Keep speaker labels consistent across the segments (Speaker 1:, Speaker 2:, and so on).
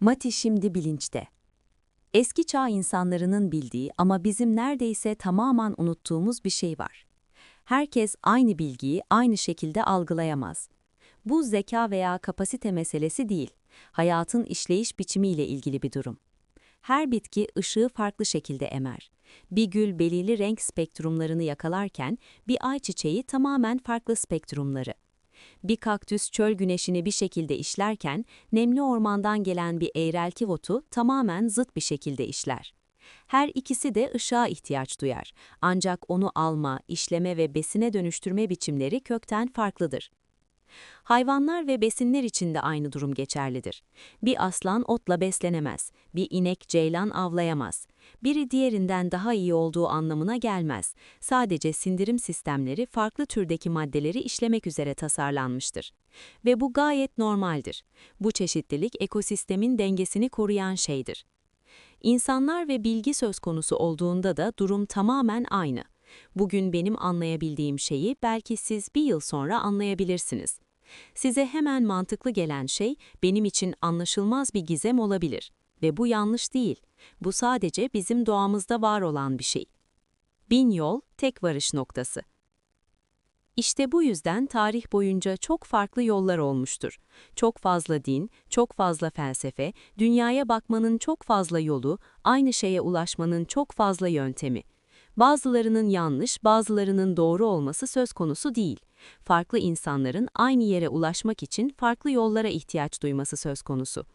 Speaker 1: Mati şimdi bilinçte. Eski çağ insanlarının bildiği ama bizim neredeyse tamamen unuttuğumuz bir şey var. Herkes aynı bilgiyi aynı şekilde algılayamaz. Bu zeka veya kapasite meselesi değil, hayatın işleyiş biçimiyle ilgili bir durum. Her bitki ışığı farklı şekilde emer. Bir gül belirli renk spektrumlarını yakalarken bir ayçiçeği tamamen farklı spektrumları. Bir kaktüs çöl güneşini bir şekilde işlerken, nemli ormandan gelen bir eğrelki votu tamamen zıt bir şekilde işler. Her ikisi de ışığa ihtiyaç duyar. Ancak onu alma, işleme ve besine dönüştürme biçimleri kökten farklıdır. Hayvanlar ve besinler için de aynı durum geçerlidir. Bir aslan otla beslenemez, bir inek ceylan avlayamaz. Biri diğerinden daha iyi olduğu anlamına gelmez. Sadece sindirim sistemleri farklı türdeki maddeleri işlemek üzere tasarlanmıştır. Ve bu gayet normaldir. Bu çeşitlilik ekosistemin dengesini koruyan şeydir. İnsanlar ve bilgi söz konusu olduğunda da durum tamamen aynı. Bugün benim anlayabildiğim şeyi belki siz bir yıl sonra anlayabilirsiniz. Size hemen mantıklı gelen şey benim için anlaşılmaz bir gizem olabilir. Ve bu yanlış değil. Bu sadece bizim doğamızda var olan bir şey. Bin yol, tek varış noktası. İşte bu yüzden tarih boyunca çok farklı yollar olmuştur. Çok fazla din, çok fazla felsefe, dünyaya bakmanın çok fazla yolu, aynı şeye ulaşmanın çok fazla yöntemi. Bazılarının yanlış, bazılarının doğru olması söz konusu değil. Farklı insanların aynı yere ulaşmak için farklı yollara ihtiyaç duyması söz konusu.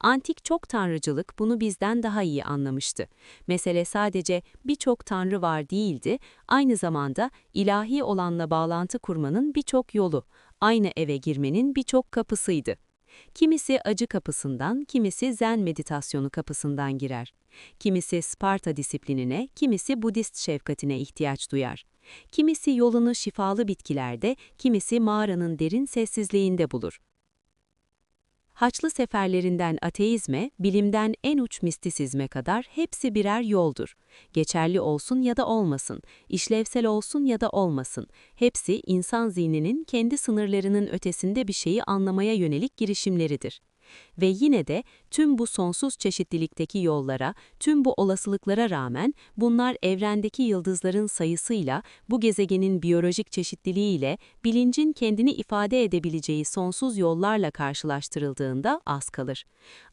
Speaker 1: Antik çok tanrıcılık bunu bizden daha iyi anlamıştı. Mesele sadece birçok tanrı var değildi, aynı zamanda ilahi olanla bağlantı kurmanın birçok yolu, aynı eve girmenin birçok kapısıydı. Kimisi acı kapısından, kimisi zen meditasyonu kapısından girer. Kimisi Sparta disiplinine, kimisi Budist şefkatine ihtiyaç duyar. Kimisi yolunu şifalı bitkilerde, kimisi mağaranın derin sessizliğinde bulur. Haçlı seferlerinden ateizme, bilimden en uç mistisizme kadar hepsi birer yoldur. Geçerli olsun ya da olmasın, işlevsel olsun ya da olmasın, hepsi insan zihninin kendi sınırlarının ötesinde bir şeyi anlamaya yönelik girişimleridir. Ve yine de tüm bu sonsuz çeşitlilikteki yollara, tüm bu olasılıklara rağmen bunlar evrendeki yıldızların sayısıyla, bu gezegenin biyolojik çeşitliliğiyle, bilincin kendini ifade edebileceği sonsuz yollarla karşılaştırıldığında az kalır.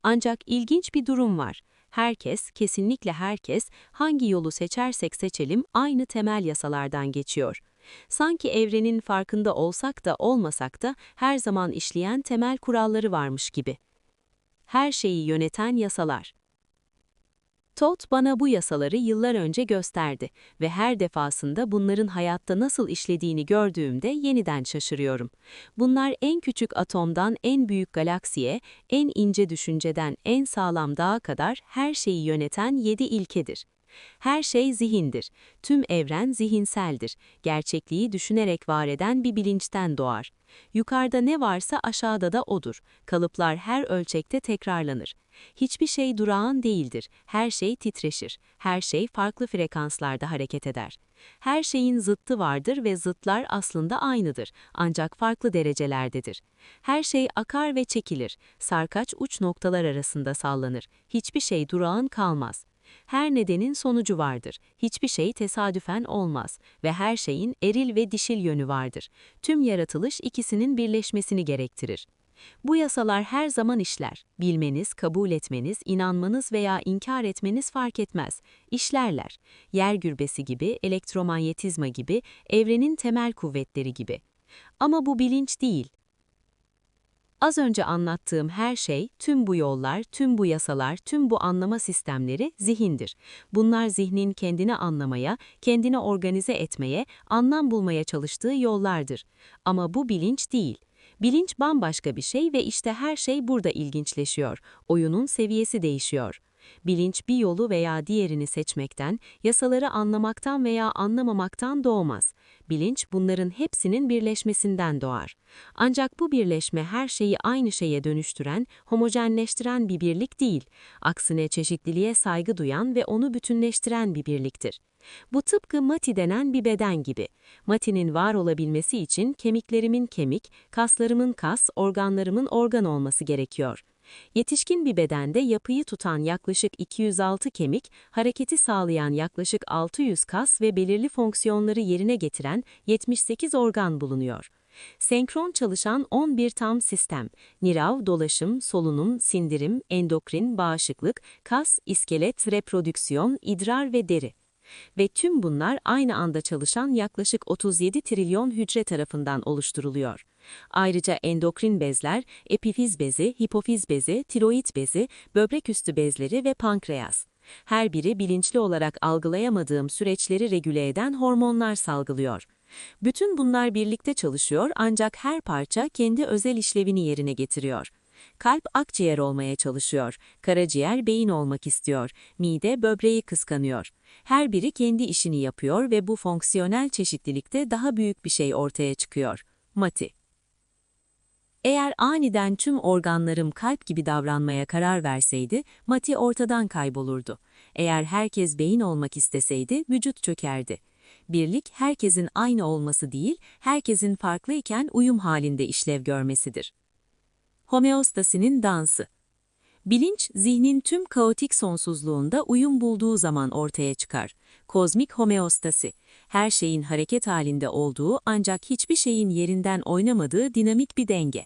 Speaker 1: Ancak ilginç bir durum var. Herkes, kesinlikle herkes, hangi yolu seçersek seçelim aynı temel yasalardan geçiyor. Sanki evrenin farkında olsak da olmasak da her zaman işleyen temel kuralları varmış gibi her şeyi yöneten yasalar. Todd bana bu yasaları yıllar önce gösterdi ve her defasında bunların hayatta nasıl işlediğini gördüğümde yeniden şaşırıyorum. Bunlar en küçük atomdan en büyük galaksiye, en ince düşünceden en sağlam dağa kadar her şeyi yöneten yedi ilkedir. Her şey zihindir. Tüm evren zihinseldir. Gerçekliği düşünerek var eden bir bilinçten doğar. Yukarıda ne varsa aşağıda da odur. Kalıplar her ölçekte tekrarlanır. Hiçbir şey durağan değildir. Her şey titreşir. Her şey farklı frekanslarda hareket eder. Her şeyin zıttı vardır ve zıtlar aslında aynıdır, ancak farklı derecelerdedir. Her şey akar ve çekilir, sarkaç uç noktalar arasında sallanır. Hiçbir şey durağan kalmaz. Her nedenin sonucu vardır. Hiçbir şey tesadüfen olmaz ve her şeyin eril ve dişil yönü vardır. Tüm yaratılış ikisinin birleşmesini gerektirir. Bu yasalar her zaman işler. Bilmeniz, kabul etmeniz, inanmanız veya inkar etmeniz fark etmez. İşlerler. Yer gürbesi gibi, elektromanyetizma gibi, evrenin temel kuvvetleri gibi. Ama bu bilinç değil, Az önce anlattığım her şey, tüm bu yollar, tüm bu yasalar, tüm bu anlama sistemleri zihindir. Bunlar zihnin kendini anlamaya, kendini organize etmeye, anlam bulmaya çalıştığı yollardır. Ama bu bilinç değil. Bilinç bambaşka bir şey ve işte her şey burada ilginçleşiyor. Oyunun seviyesi değişiyor. Bilinç bir yolu veya diğerini seçmekten, yasaları anlamaktan veya anlamamaktan doğmaz. Bilinç bunların hepsinin birleşmesinden doğar. Ancak bu birleşme her şeyi aynı şeye dönüştüren, homojenleştiren bir birlik değil. Aksine çeşitliliğe saygı duyan ve onu bütünleştiren bir birliktir. Bu tıpkı mati denen bir beden gibi. Matinin var olabilmesi için kemiklerimin kemik, kaslarımın kas, organlarımın organ olması gerekiyor. Yetişkin bir bedende yapıyı tutan yaklaşık 206 kemik, hareketi sağlayan yaklaşık 600 kas ve belirli fonksiyonları yerine getiren 78 organ bulunuyor. Senkron çalışan 11 tam sistem, nirav, dolaşım, solunum, sindirim, endokrin, bağışıklık, kas, iskelet, reprodüksiyon, idrar ve deri. Ve tüm bunlar aynı anda çalışan yaklaşık 37 trilyon hücre tarafından oluşturuluyor. Ayrıca endokrin bezler, epifiz bezi, hipofiz bezi, tiroid bezi, böbrek üstü bezleri ve pankreas. Her biri bilinçli olarak algılayamadığım süreçleri regüle eden hormonlar salgılıyor. Bütün bunlar birlikte çalışıyor ancak her parça kendi özel işlevini yerine getiriyor. Kalp akciğer olmaya çalışıyor, karaciğer beyin olmak istiyor, mide böbreği kıskanıyor. Her biri kendi işini yapıyor ve bu fonksiyonel çeşitlilikte daha büyük bir şey ortaya çıkıyor. Mati eğer aniden tüm organlarım kalp gibi davranmaya karar verseydi, Mati ortadan kaybolurdu. Eğer herkes beyin olmak isteseydi, vücut çökerdi. Birlik, herkesin aynı olması değil, herkesin farklıyken uyum halinde işlev görmesidir. Homeostasinin dansı Bilinç, zihnin tüm kaotik sonsuzluğunda uyum bulduğu zaman ortaya çıkar. Kozmik homeostasi, her şeyin hareket halinde olduğu ancak hiçbir şeyin yerinden oynamadığı dinamik bir denge.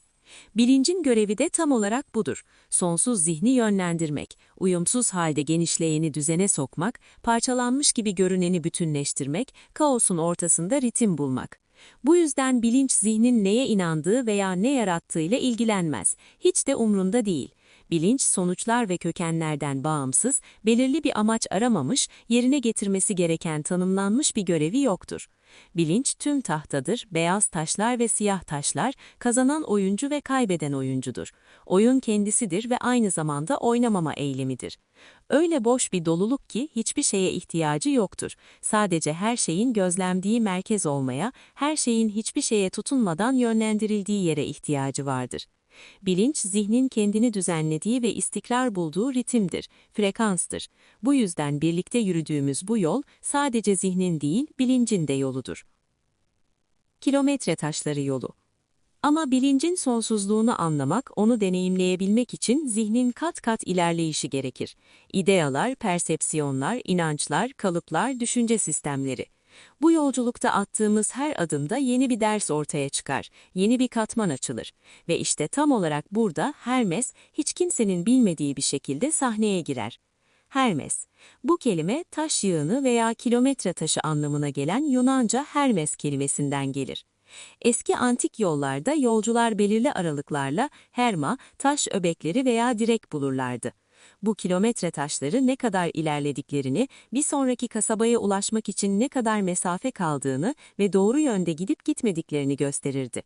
Speaker 1: Bilincin görevi de tam olarak budur. Sonsuz zihni yönlendirmek, uyumsuz halde genişleyeni düzene sokmak, parçalanmış gibi görüneni bütünleştirmek, kaosun ortasında ritim bulmak. Bu yüzden bilinç zihnin neye inandığı veya ne yarattığıyla ilgilenmez. Hiç de umrunda değil. Bilinç sonuçlar ve kökenlerden bağımsız, belirli bir amaç aramamış, yerine getirmesi gereken tanımlanmış bir görevi yoktur. Bilinç tüm tahtadır, beyaz taşlar ve siyah taşlar, kazanan oyuncu ve kaybeden oyuncudur. Oyun kendisidir ve aynı zamanda oynamama eylemidir. Öyle boş bir doluluk ki hiçbir şeye ihtiyacı yoktur. Sadece her şeyin gözlemdiği merkez olmaya, her şeyin hiçbir şeye tutunmadan yönlendirildiği yere ihtiyacı vardır. Bilinç, zihnin kendini düzenlediği ve istikrar bulduğu ritimdir, frekanstır. Bu yüzden birlikte yürüdüğümüz bu yol, sadece zihnin değil, bilincin de yoludur. Kilometre taşları yolu ama bilincin sonsuzluğunu anlamak, onu deneyimleyebilmek için zihnin kat kat ilerleyişi gerekir. İdealar, persepsiyonlar, inançlar, kalıplar, düşünce sistemleri. Bu yolculukta attığımız her adımda yeni bir ders ortaya çıkar, yeni bir katman açılır. Ve işte tam olarak burada Hermes, hiç kimsenin bilmediği bir şekilde sahneye girer. Hermes. Bu kelime taş yığını veya kilometre taşı anlamına gelen Yunanca Hermes kelimesinden gelir. Eski antik yollarda yolcular belirli aralıklarla herma, taş öbekleri veya direk bulurlardı bu kilometre taşları ne kadar ilerlediklerini, bir sonraki kasabaya ulaşmak için ne kadar mesafe kaldığını ve doğru yönde gidip gitmediklerini gösterirdi.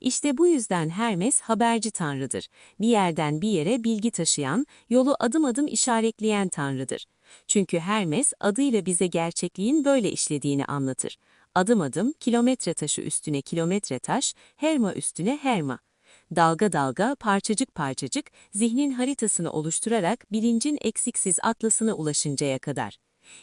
Speaker 1: İşte bu yüzden Hermes haberci tanrıdır. Bir yerden bir yere bilgi taşıyan, yolu adım adım işaretleyen tanrıdır. Çünkü Hermes adıyla bize gerçekliğin böyle işlediğini anlatır. Adım adım kilometre taşı üstüne kilometre taş, Herma üstüne Herma dalga dalga, parçacık parçacık, zihnin haritasını oluşturarak bilincin eksiksiz atlasına ulaşıncaya kadar.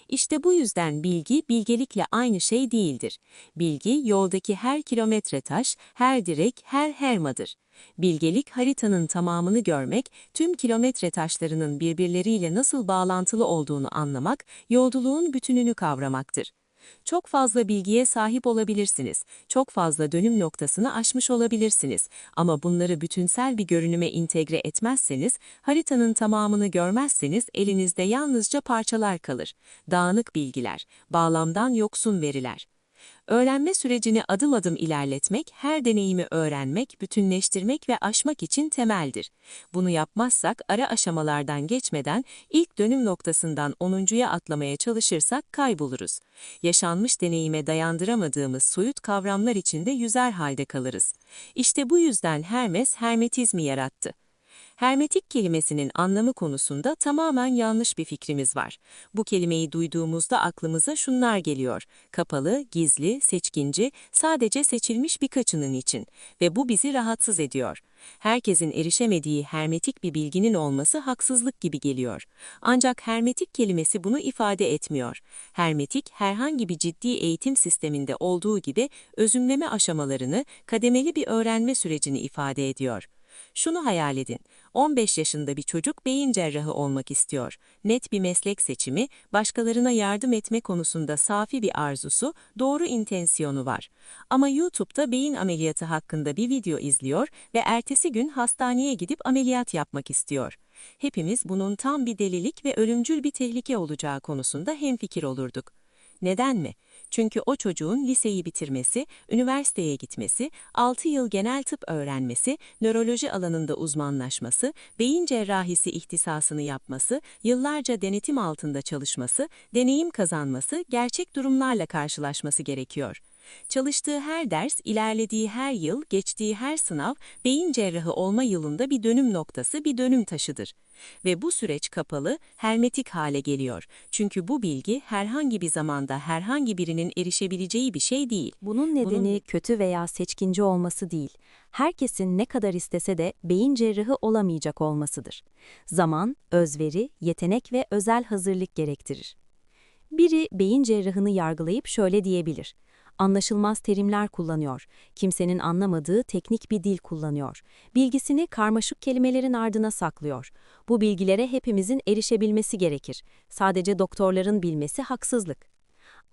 Speaker 1: İşte bu yüzden bilgi, bilgelikle aynı şey değildir. Bilgi, yoldaki her kilometre taş, her direk, her hermadır. Bilgelik, haritanın tamamını görmek, tüm kilometre taşlarının birbirleriyle nasıl bağlantılı olduğunu anlamak, yolculuğun bütününü kavramaktır. Çok fazla bilgiye sahip olabilirsiniz, çok fazla dönüm noktasını aşmış olabilirsiniz ama bunları bütünsel bir görünüme entegre etmezseniz, haritanın tamamını görmezseniz elinizde yalnızca parçalar kalır. Dağınık bilgiler, bağlamdan yoksun veriler. Öğrenme sürecini adım adım ilerletmek, her deneyimi öğrenmek, bütünleştirmek ve aşmak için temeldir. Bunu yapmazsak, ara aşamalardan geçmeden ilk dönüm noktasından 10.ya atlamaya çalışırsak kayboluruz. Yaşanmış deneyime dayandıramadığımız soyut kavramlar içinde yüzer halde kalırız. İşte bu yüzden Hermes hermetizmi yarattı. Hermetik kelimesinin anlamı konusunda tamamen yanlış bir fikrimiz var. Bu kelimeyi duyduğumuzda aklımıza şunlar geliyor. Kapalı, gizli, seçkinci, sadece seçilmiş birkaçının için ve bu bizi rahatsız ediyor. Herkesin erişemediği hermetik bir bilginin olması haksızlık gibi geliyor. Ancak hermetik kelimesi bunu ifade etmiyor. Hermetik herhangi bir ciddi eğitim sisteminde olduğu gibi özümleme aşamalarını, kademeli bir öğrenme sürecini ifade ediyor.
Speaker 2: Şunu hayal edin. 15 yaşında bir çocuk beyin cerrahı olmak istiyor. Net bir meslek seçimi, başkalarına yardım etme konusunda safi bir arzusu, doğru intensiyonu var. Ama YouTube'da beyin ameliyatı hakkında bir video izliyor ve ertesi gün hastaneye gidip ameliyat yapmak istiyor. Hepimiz bunun tam bir delilik ve ölümcül bir tehlike olacağı konusunda hemfikir olurduk. Neden mi? Çünkü o çocuğun liseyi bitirmesi, üniversiteye gitmesi, 6 yıl genel tıp öğrenmesi, nöroloji alanında uzmanlaşması, beyin cerrahisi ihtisasını yapması, yıllarca denetim altında çalışması, deneyim kazanması, gerçek durumlarla karşılaşması gerekiyor. Çalıştığı her ders, ilerlediği her yıl, geçtiği her sınav, beyin cerrahı olma yılında bir dönüm noktası, bir dönüm taşıdır. Ve bu süreç kapalı, hermetik hale geliyor. Çünkü bu bilgi herhangi bir zamanda herhangi birinin erişebileceği bir şey değil.
Speaker 1: Bunun nedeni
Speaker 2: Bunun-
Speaker 1: kötü veya seçkinci olması değil. Herkesin ne kadar istese de beyin cerrahı olamayacak olmasıdır. Zaman, özveri, yetenek ve özel hazırlık gerektirir. Biri beyin cerrahını yargılayıp şöyle diyebilir. Anlaşılmaz terimler kullanıyor. Kimsenin anlamadığı teknik bir dil kullanıyor. Bilgisini karmaşık kelimelerin ardına saklıyor. Bu bilgilere hepimizin erişebilmesi gerekir. Sadece doktorların bilmesi haksızlık.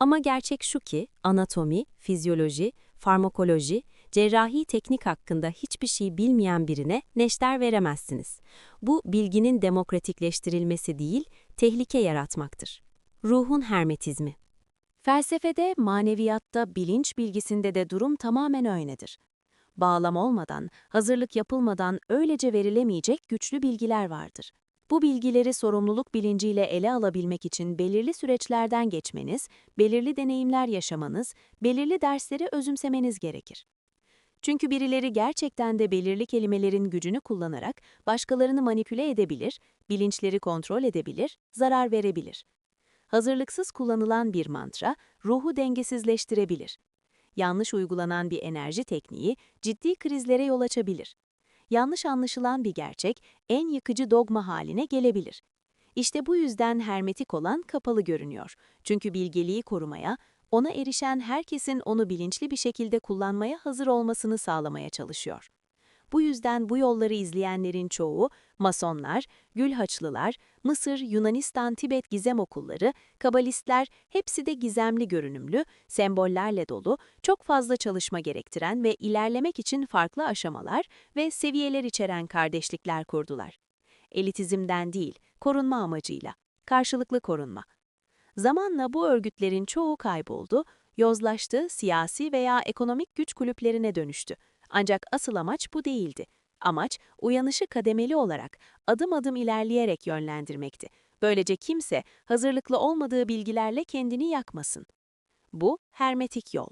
Speaker 1: Ama gerçek şu ki anatomi, fizyoloji, farmakoloji, cerrahi teknik hakkında hiçbir şey bilmeyen birine neşter veremezsiniz. Bu bilginin demokratikleştirilmesi değil, tehlike yaratmaktır. Ruhun hermetizmi Felsefede, maneviyatta, bilinç bilgisinde de durum tamamen öyledir. Bağlam olmadan, hazırlık yapılmadan öylece verilemeyecek güçlü bilgiler vardır. Bu bilgileri sorumluluk bilinciyle ele alabilmek için belirli süreçlerden geçmeniz, belirli deneyimler yaşamanız, belirli dersleri özümsemeniz gerekir. Çünkü birileri gerçekten de belirli kelimelerin gücünü kullanarak başkalarını manipüle edebilir, bilinçleri kontrol edebilir, zarar verebilir. Hazırlıksız kullanılan bir mantra ruhu dengesizleştirebilir. Yanlış uygulanan bir enerji tekniği ciddi krizlere yol açabilir. Yanlış anlaşılan bir gerçek en yıkıcı dogma haline gelebilir. İşte bu yüzden hermetik olan kapalı görünüyor. Çünkü bilgeliği korumaya, ona erişen herkesin onu bilinçli bir şekilde kullanmaya hazır olmasını sağlamaya çalışıyor. Bu yüzden bu yolları izleyenlerin çoğu, Masonlar, Gülhaçlılar, Mısır, Yunanistan, Tibet gizem okulları, Kabalistler hepsi de gizemli görünümlü, sembollerle dolu, çok fazla çalışma gerektiren ve ilerlemek için farklı aşamalar ve seviyeler içeren kardeşlikler kurdular. Elitizmden değil, korunma amacıyla. Karşılıklı korunma. Zamanla bu örgütlerin çoğu kayboldu, yozlaştı, siyasi veya ekonomik güç kulüplerine dönüştü. Ancak asıl amaç bu değildi. Amaç, uyanışı kademeli olarak, adım adım ilerleyerek yönlendirmekti. Böylece kimse, hazırlıklı olmadığı bilgilerle kendini yakmasın. Bu, hermetik yol.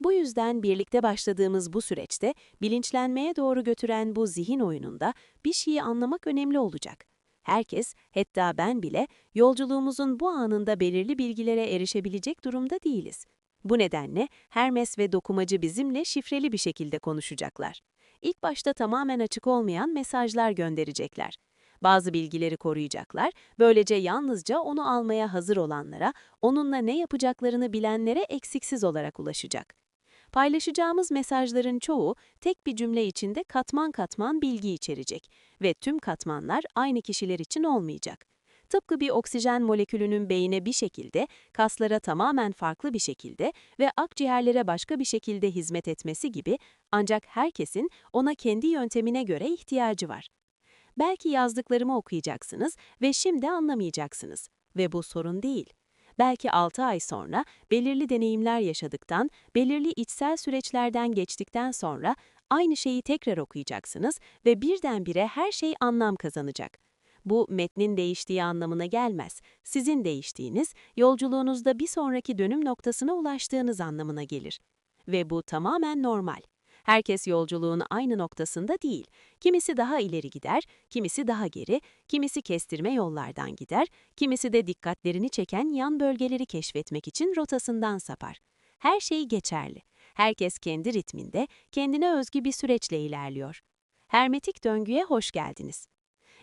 Speaker 1: Bu yüzden birlikte başladığımız bu süreçte, bilinçlenmeye doğru götüren bu zihin oyununda bir şeyi anlamak önemli olacak. Herkes, hatta ben bile, yolculuğumuzun bu anında belirli bilgilere erişebilecek durumda değiliz. Bu nedenle Hermes ve dokumacı bizimle şifreli bir şekilde konuşacaklar. İlk başta tamamen açık olmayan mesajlar gönderecekler. Bazı bilgileri koruyacaklar, böylece yalnızca onu almaya hazır olanlara, onunla ne yapacaklarını bilenlere eksiksiz olarak ulaşacak. Paylaşacağımız mesajların çoğu tek bir cümle içinde katman katman bilgi içerecek ve tüm katmanlar aynı kişiler için olmayacak. Tıpkı bir oksijen molekülünün beyine bir şekilde, kaslara tamamen farklı bir şekilde ve akciğerlere başka bir şekilde hizmet etmesi gibi ancak herkesin ona kendi yöntemine göre ihtiyacı var. Belki yazdıklarımı okuyacaksınız ve şimdi anlamayacaksınız ve bu sorun değil. Belki 6 ay sonra belirli deneyimler yaşadıktan, belirli içsel süreçlerden geçtikten sonra aynı şeyi tekrar okuyacaksınız ve birdenbire her şey anlam kazanacak. Bu metnin değiştiği anlamına gelmez. Sizin değiştiğiniz, yolculuğunuzda bir sonraki dönüm noktasına ulaştığınız anlamına gelir. Ve bu tamamen normal. Herkes yolculuğun aynı noktasında değil. Kimisi daha ileri gider, kimisi daha geri, kimisi kestirme yollardan gider, kimisi de dikkatlerini çeken yan bölgeleri keşfetmek için rotasından sapar. Her şey geçerli. Herkes kendi ritminde, kendine özgü bir süreçle ilerliyor. Hermetik döngüye hoş geldiniz.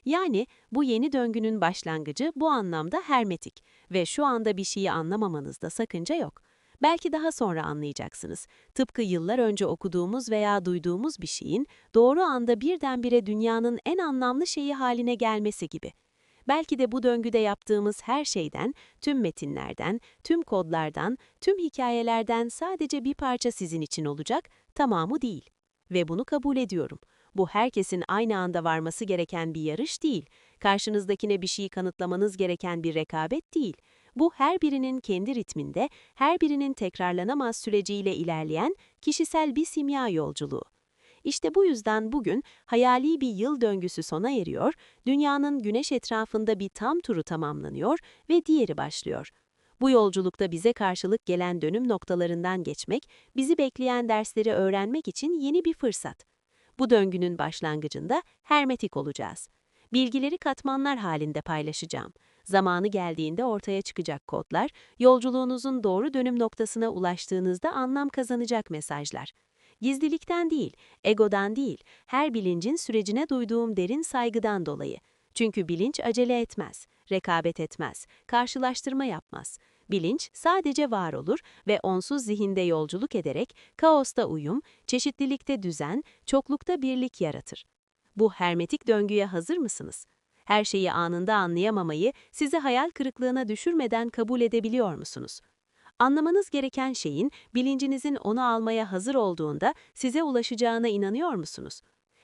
Speaker 1: Yani bu yeni döngünün başlangıcı bu anlamda hermetik ve şu anda bir şeyi anlamamanızda sakınca yok. Belki daha sonra anlayacaksınız. Tıpkı yıllar önce okuduğumuz veya duyduğumuz bir şeyin doğru anda birdenbire dünyanın en anlamlı şeyi haline gelmesi gibi. Belki de bu döngüde yaptığımız her şeyden, tüm metinlerden, tüm kodlardan, tüm hikayelerden sadece bir parça sizin için olacak, tamamı değil. Ve bunu kabul ediyorum. Bu herkesin aynı anda varması gereken bir yarış değil. Karşınızdakine bir şeyi kanıtlamanız gereken bir rekabet değil. Bu her birinin kendi ritminde, her birinin tekrarlanamaz süreciyle ilerleyen kişisel bir simya yolculuğu. İşte bu yüzden bugün hayali bir yıl döngüsü sona eriyor, dünyanın güneş etrafında bir tam turu tamamlanıyor ve diğeri başlıyor. Bu yolculukta bize karşılık gelen dönüm noktalarından geçmek, bizi bekleyen dersleri öğrenmek için yeni bir fırsat. Bu döngünün başlangıcında hermetik olacağız. Bilgileri katmanlar halinde paylaşacağım. Zamanı geldiğinde ortaya çıkacak kodlar, yolculuğunuzun doğru dönüm noktasına ulaştığınızda anlam kazanacak mesajlar. Gizlilikten değil, egodan değil, her bilincin sürecine duyduğum derin saygıdan dolayı. Çünkü bilinç acele etmez, rekabet etmez, karşılaştırma yapmaz. Bilinç sadece var olur ve onsuz zihinde yolculuk ederek kaosta uyum, çeşitlilikte düzen, çoklukta birlik yaratır. Bu hermetik döngüye hazır mısınız? Her şeyi anında anlayamamayı sizi hayal kırıklığına düşürmeden kabul edebiliyor musunuz? Anlamanız gereken şeyin bilincinizin onu almaya hazır olduğunda size ulaşacağına inanıyor musunuz?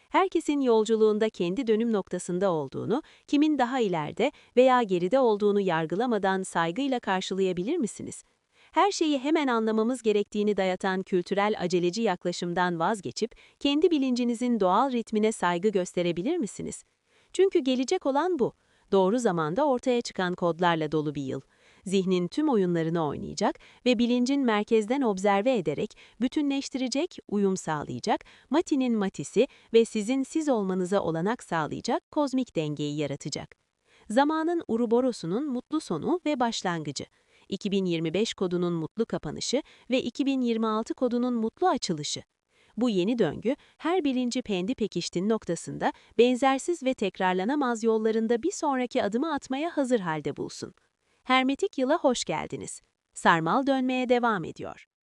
Speaker 1: Herkesin yolculuğunda kendi dönüm noktasında olduğunu, kimin daha ileride veya geride olduğunu yargılamadan saygıyla karşılayabilir misiniz? Her şeyi hemen anlamamız gerektiğini dayatan kültürel aceleci yaklaşımdan vazgeçip kendi bilincinizin doğal ritmine saygı gösterebilir misiniz? Çünkü gelecek olan bu. Doğru zamanda ortaya çıkan kodlarla dolu bir yıl. Zihnin tüm oyunlarını oynayacak ve bilincin merkezden observe ederek bütünleştirecek, uyum sağlayacak, matinin matisi ve sizin siz olmanıza olanak sağlayacak kozmik dengeyi yaratacak. Zamanın Uruboros'unun mutlu sonu ve başlangıcı. 2025 kodunun mutlu kapanışı ve 2026 kodunun mutlu açılışı. Bu yeni döngü, her bilinci pendi pekiştin noktasında, benzersiz ve tekrarlanamaz yollarında bir sonraki adımı atmaya hazır halde bulsun. Hermetik yıla hoş geldiniz. Sarmal dönmeye devam ediyor.